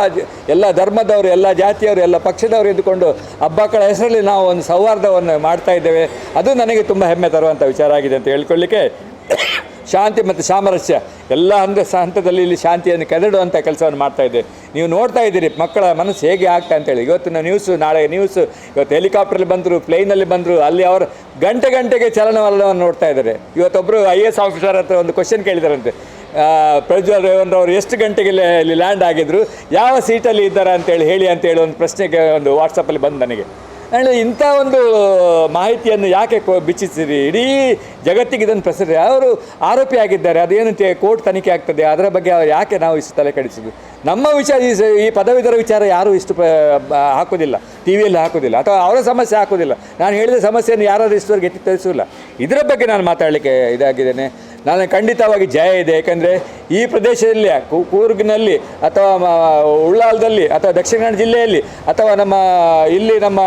ಎಲ್ಲ ಧರ್ಮದವರು, ಎಲ್ಲ ಜಾತಿಯವರು, ಎಲ್ಲ ಪಕ್ಷದವರು ಇದ್ದುಕೊಂಡು ಹಬ್ಬಕ್ಕಳ ಹೆಸರಲ್ಲಿ ನಾವು ಒಂದು ಸೌಹಾರ್ದವನ್ನು ಮಾಡ್ತಾ ಇದ್ದೇವೆ. ಅದು ನನಗೆ ತುಂಬ ಹೆಮ್ಮೆ ತರುವಂಥ ವಿಚಾರ ಆಗಿದೆ ಅಂತ ಹೇಳ್ಕೊಳ್ಳಿಕ್ಕೆ ಶಾಂತಿ ಮತ್ತು ಸಾಮರಸ್ಯ. ಎಲ್ಲ ಹಂತ ಹಂತದಲ್ಲಿ ಇಲ್ಲಿ ಶಾಂತಿಯನ್ನು ಕದಡುವಂಥ ಕೆಲಸವನ್ನು ಮಾಡ್ತಾ ಇದ್ದೇವೆ ನೀವು ನೋಡ್ತಾ ಇದ್ದೀರಿ ಮಕ್ಕಳ ಮನಸ್ಸು ಹೇಗೆ ಆಗ್ತಾ ಅಂತೇಳಿ ಇವತ್ತಿನ ನ್ಯೂಸು ನಾಳೆ ನ್ಯೂಸು ಇವತ್ತು ಹೆಲಿಕಾಪ್ಟ್ರಲ್ಲಿ ಬಂದರು ಪ್ಲೇನಲ್ಲಿ ಬಂದರು, ಅಲ್ಲಿ ಅವರು ಗಂಟೆ ಗಂಟೆಗೆ ಚಲನವಲನವನ್ನು ನೋಡ್ತಾ ಇದ್ದಾರೆ. ಇವತ್ತೊಬ್ಬರು ಐ ಎಸ್ ಆಫೀಸರ್ ಹತ್ರ ಒಂದು ಕ್ವಶನ್ ಕೇಳಿದಾರಂತೆ. ಪ್ರಜ್ವಲ್ ರೇವಣ್ಣ ಅವರು ಎಷ್ಟು ಗಂಟೆಗೆ ಇಲ್ಲಿ ಲ್ಯಾಂಡ್ ಆಗಿದ್ರು? ಯಾವ ಸೀಟಲ್ಲಿ ಇದ್ದಾರೆ ಅಂತೇಳಿ ಹೇಳಿ ಅಂತೇಳಿ ಒಂದು ಪ್ರಶ್ನೆಗೆ ಒಂದು ವಾಟ್ಸಪ್ಪಲ್ಲಿ ಬಂದು ನನಗೆ. ನಾನು ಇಂಥ ಒಂದು ಮಾಹಿತಿಯನ್ನು ಯಾಕೆ ಬಿಚ್ಚಿಸಿರಿ? ಇಡೀ ಜಗತ್ತಿಗೆ ಇದನ್ನು ಪ್ರಸರಿ ಅವರು ಆರೋಪಿ ಆಗಿದ್ದಾರೆ. ಅದೇನು ಕೋರ್ಟ್ ತನಿಖೆ ಆಗ್ತದೆ. ಅದರ ಬಗ್ಗೆ ಅವ್ರು ಯಾಕೆ ನಾವು ಇಷ್ಟು ತಲೆ ಕೆಡಿಸೋದು ನಮ್ಮ ವಿಚಾರ, ಈ ಪದವೀಧರ ವಿಚಾರ ಯಾರೂ ಇಷ್ಟು ಹಾಕೋದಿಲ್ಲ ಟಿ ವಿಯಲ್ಲಿ ಹಾಕೋದಿಲ್ಲ ಅಥವಾ ಅವರ ಸಮಸ್ಯೆ ಹಾಕೋದಿಲ್ಲ ನಾನು ಹೇಳಿದ ಸಮಸ್ಯೆಯನ್ನು ಯಾರಾದರೂ ಇಷ್ಟವರೆಗೆ ಎತ್ತಿ ತರಿಸೋಲ್ಲ ಇದರ ಬಗ್ಗೆ ನಾನು ಮಾತಾಡಲಿಕ್ಕೆ ಇದಾಗಿದ್ದೇನೆ. ನಾನು ಖಂಡಿತವಾಗಿ ಜಯ ಇದೆ ಯಾಕೆಂದರೆ ಈ ಪ್ರದೇಶದಲ್ಲಿ ಕೂರ್ಗ್ನಲ್ಲಿ ಅಥವಾ ಉಳ್ಳಾಲದಲ್ಲಿ ಅಥವಾ ದಕ್ಷಿಣ ಕನ್ನಡ ಜಿಲ್ಲೆಯಲ್ಲಿ ಅಥವಾ ನಮ್ಮ, ಇಲ್ಲಿ ನಮ್ಮ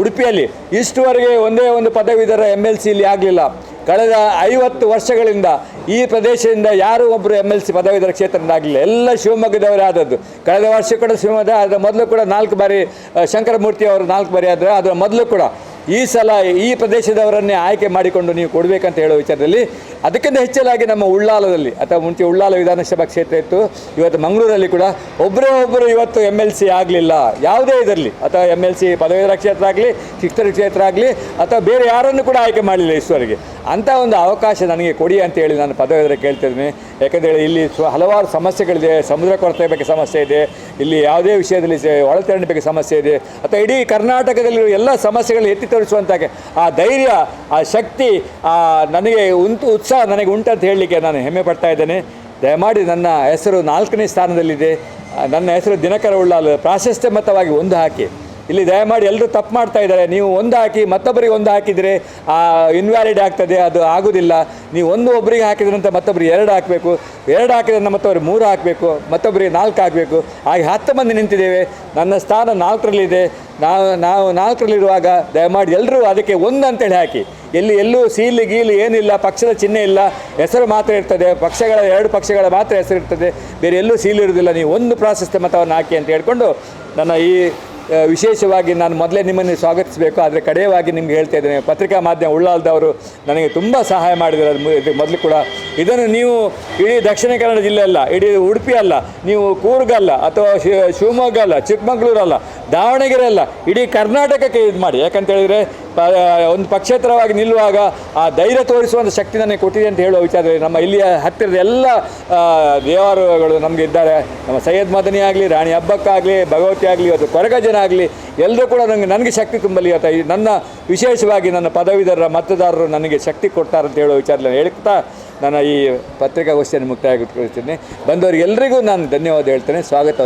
ಉಡುಪಿಯಲ್ಲಿ ಇಷ್ಟುವರೆಗೆ ಒಂದೇ ಒಂದು ಪದವೀಧರ ಎಂ ಎಲ್ ಸಿ ಇಲ್ಲಿ ಆಗಲಿಲ್ಲ. ಕಳೆದ ಐವತ್ತು ವರ್ಷಗಳಿಂದ ಈ ಪ್ರದೇಶದಿಂದ ಯಾರೂ ಒಬ್ಬರು ಎಂ ಎಲ್ ಸಿ ಪದವೀಧರ ಕ್ಷೇತ್ರದಿಂದ ಆಗಲಿಲ್ಲ. ಎಲ್ಲ ಶಿವಮೊಗ್ಗದವರೇ ಆದದ್ದು. ಕಳೆದ ವರ್ಷ ಕೂಡ ಶಿವಮೊಗ್ಗ ಆದರೆ ಮೊದಲು ಕೂಡ ನಾಲ್ಕು ಬಾರಿ ಶಂಕರಮೂರ್ತಿ ಅವರು ನಾಲ್ಕು ಬಾರಿ ಆದರೆ ಅದರ ಮೊದಲು ಕೂಡ ಈ ಸಲ ಈ ಪ್ರದೇಶದವರನ್ನೇ ಆಯ್ಕೆ ಮಾಡಿಕೊಂಡು ನೀವು ಕೊಡಬೇಕಂತ ಹೇಳೋ ವಿಚಾರದಲ್ಲಿ ಅದಕ್ಕಿಂತ ಹೆಚ್ಚಲಾಗಿ ನಮ್ಮ ಉಳ್ಳಾಲದಲ್ಲಿ ಅಥವಾ ಮುಂಚೆ ಉಳ್ಳಾಲ ವಿಧಾನಸಭಾ ಕ್ಷೇತ್ರ ಇತ್ತು, ಇವತ್ತು ಮಂಗಳೂರಲ್ಲಿ ಕೂಡ ಒಬ್ಬರೇ ಒಬ್ಬರು ಇವತ್ತು ಎಂ ಎಲ್ ಸಿ ಆಗಲಿಲ್ಲ. ಯಾವುದೇ ಇದರಲ್ಲಿ, ಅಥವಾ ಎಂ ಎಲ್ ಸಿ ಪದವೀಧರ ಕ್ಷೇತ್ರ ಆಗಲಿ, ಶಿಕ್ಷಣ ಕ್ಷೇತ್ರ ಆಗಲಿ, ಅಥವಾ ಬೇರೆ ಯಾರನ್ನು ಕೂಡ ಆಯ್ಕೆ ಮಾಡಲಿಲ್ಲ ಇಷ್ಟವರೆಗೆ ಅಂಥ ಒಂದು ಅವಕಾಶ ನನಗೆ ಕೊಡಿ ಅಂತ ಹೇಳಿ ನಾನು ಪದವೀಧರ ಕೇಳ್ತಿದ್ದೀನಿ. ಯಾಕಂದರೆ ಇಲ್ಲಿ ಸ್ವ ಹಲವಾರು ಸಮಸ್ಯೆಗಳಿದೆ. ಸಮುದ್ರ ಕೊರತೆ ಬಗ್ಗೆ ಸಮಸ್ಯೆ ಇದೆ. ಇಲ್ಲಿ ಯಾವುದೇ ವಿಷಯದಲ್ಲಿ ಒಳಚರಂಡಿ ಬಗ್ಗೆ ಸಮಸ್ಯೆ ಇದೆ. ಅಥವಾ ಇಡೀ ಕರ್ನಾಟಕದಲ್ಲಿರುವ ಎಲ್ಲ ಸಮಸ್ಯೆಗಳು ಎತ್ತಿ ತೋರಿಸುವಂತಾಗೆ ಆ ಧೈರ್ಯ, ಆ ಶಕ್ತಿ, ಆ ನನಗೆ ಉಂಟು, ಉತ್ಸಾಹ ನನಗೆ ಉಂಟಂತ ಹೇಳಲಿಕ್ಕೆ ನಾನು ಹೆಮ್ಮೆ ಪಡ್ತಾ ಇದ್ದೇನೆ. ದಯಮಾಡಿ ನನ್ನ ಹೆಸರು ನಾಲ್ಕನೇ ಸ್ಥಾನದಲ್ಲಿದೆ. ನನ್ನ ಹೆಸರು ದಿನಕರ ಉಳ್ಳಾಲು ಪ್ರಾಶಸ್ತ್ಯಮತವಾಗಿ ಒಂದು ಹಾಕಿ. ಇಲ್ಲಿ ದಯಮಾಡಿ ಎಲ್ಲರೂ ತಪ್ಪು ಮಾಡ್ತಾ ಇದ್ದಾರೆ. ನೀವು ಒಂದು ಹಾಕಿ ಮತ್ತೊಬ್ಬರಿಗೆ ಒಂದು ಹಾಕಿದರೆ ಇನ್ವ್ಯಾಲಿಡ್ ಆಗ್ತದೆ ಅದು ಆಗೋದಿಲ್ಲ. ನೀವು ಒಂದು ಒಬ್ಬರಿಗೆ ಹಾಕಿದ್ರಂತ ಮತ್ತೊಬ್ಬರಿಗೆ ಎರಡು ಹಾಕಬೇಕು. ಎರಡು ಹಾಕಿದ್ರೆ ಮತ್ತೊಬ್ಬರಿಗೆ ಮೂರು ಹಾಕಬೇಕು. ಮತ್ತೊಬ್ಬರಿಗೆ ನಾಲ್ಕು ಹಾಕಬೇಕು. ಹಾಗೆ ಹತ್ತು ಮಂದಿ ನಿಂತಿದ್ದೇವೆ. ನನ್ನ ಸ್ಥಾನ ನಾಲ್ಕರಲ್ಲಿದೆ. ನಾವು ನಾವು ನಾಲ್ಕರಲ್ಲಿರುವಾಗ ದಯಮಾಡಿ ಎಲ್ಲರೂ ಅದಕ್ಕೆ ಒಂದು ಅಂತೇಳಿ ಹಾಕಿ. ಎಲ್ಲಿ ಎಲ್ಲೂ ಸೀಲು ಗೀಲು ಏನಿಲ್ಲ ಪಕ್ಷದ ಚಿಹ್ನೆ ಇಲ್ಲ. ಹೆಸರು ಮಾತ್ರ ಇರ್ತದೆ. ಪಕ್ಷಗಳ ಎರಡು ಪಕ್ಷಗಳ ಮಾತ್ರ ಹೆಸರು ಇರ್ತದೆ ಬೇರೆ ಎಲ್ಲೂ ಸೀಲು ಇರೋದಿಲ್ಲ ನೀವು ಒಂದು ಪ್ರಾಶಸ್ತ್ಯ ಮತವನ್ನು ಹಾಕಿ ಅಂತ ಹೇಳ್ಕೊಂಡು ನನ್ನ ಈ ಆ, ವಿಶೇಷವಾಗಿ ನಾನು ಮೊದಲೇ ನಿಮ್ಮನ್ನು ಸ್ವಾಗತಿಸಬೇಕು, ಆದರೆ ಕಡೆಯವಾಗಿ ನಿಮ್ಗೆ ಹೇಳ್ತಾ ಇದ್ದೇನೆ. ಪತ್ರಿಕಾ ಮಾಧ್ಯಮ ಉಳ್ಳಾಲದವರು ನನಗೆ ತುಂಬ ಸಹಾಯ ಮಾಡಿದ್ದಾರೆ. ಅದು ಮೊದಲು ಕೂಡ ಇದನ್ನು ನೀವು ಇಡೀ ದಕ್ಷಿಣ ಕನ್ನಡ ಜಿಲ್ಲೆ ಅಲ್ಲ, ಇಡೀ ಉಡುಪಿ ಅಲ್ಲ, ನೀವು ಕೂರ್ಗ ಅಲ್ಲ, ಅಥವಾ ಶಿವಮೊಗ್ಗ ಅಲ್ಲ, ಚಿಕ್ಕಮಗಳೂರು ಅಲ್ಲ ದಾವಣಗೆರೆ ಅಲ್ಲ ಇಡೀ ಕರ್ನಾಟಕಕ್ಕೆ ಇದು ಮಾಡಿ. ಯಾಕಂತ ಹೇಳಿದರೆ ಒಂದು ಪಕ್ಷೇತರವಾಗಿ ನಿಲ್ಲುವಾಗ ಆ ಧೈರ್ಯ ತೋರಿಸುವಂಥ ಶಕ್ತಿ ನನಗೆ ಕೊಟ್ಟಿದೆ ಅಂತ ಹೇಳುವ ವಿಚಾರದಲ್ಲಿ ನಮ್ಮ ಇಲ್ಲಿಯ ಹತ್ತಿರದ ಎಲ್ಲ ದೇವಾಲಯಗಳು ದೇವಾರುಗಳು ನಮಗೆ ಇದ್ದಾರೆ. ನಮ್ಮ ಸೈಯದ್ ಮದನಿ ಆಗಲಿ, ರಾಣಿ ಹಬ್ಬಕ್ಕಾಗಲಿ ಭಗವತಿ ಆಗಲಿ, ಇವತ್ತು ಕೊರಗಜನ ಆಗಲಿ, ಎಲ್ಲರೂ ಕೂಡ ನನಗೆ ನನಗೆ ಶಕ್ತಿ ತುಂಬಲಿ. ಇವತ್ತು ನನ್ನ ವಿಶೇಷವಾಗಿ ನನ್ನ ಪದವೀಧರರ, ಮತದಾರರು ನನಗೆ ಶಕ್ತಿ ಕೊಡ್ತಾರೆ ಅಂತ ಹೇಳೋ ವಿಚಾರದಲ್ಲಿ ಹೇಳ್ತಾ ನಾನು ಈ ಪತ್ರಿಕಾಗೋಷ್ಠಿಯನ್ನು ಮುಕ್ತಾಯಗೊಳಿಸ್ತೀನಿ ಬಂದವರಿಗೆಲ್ಲರಿಗೂ ನಾನು ಧನ್ಯವಾದ ಹೇಳ್ತೇನೆ. ಸ್ವಾಗತ.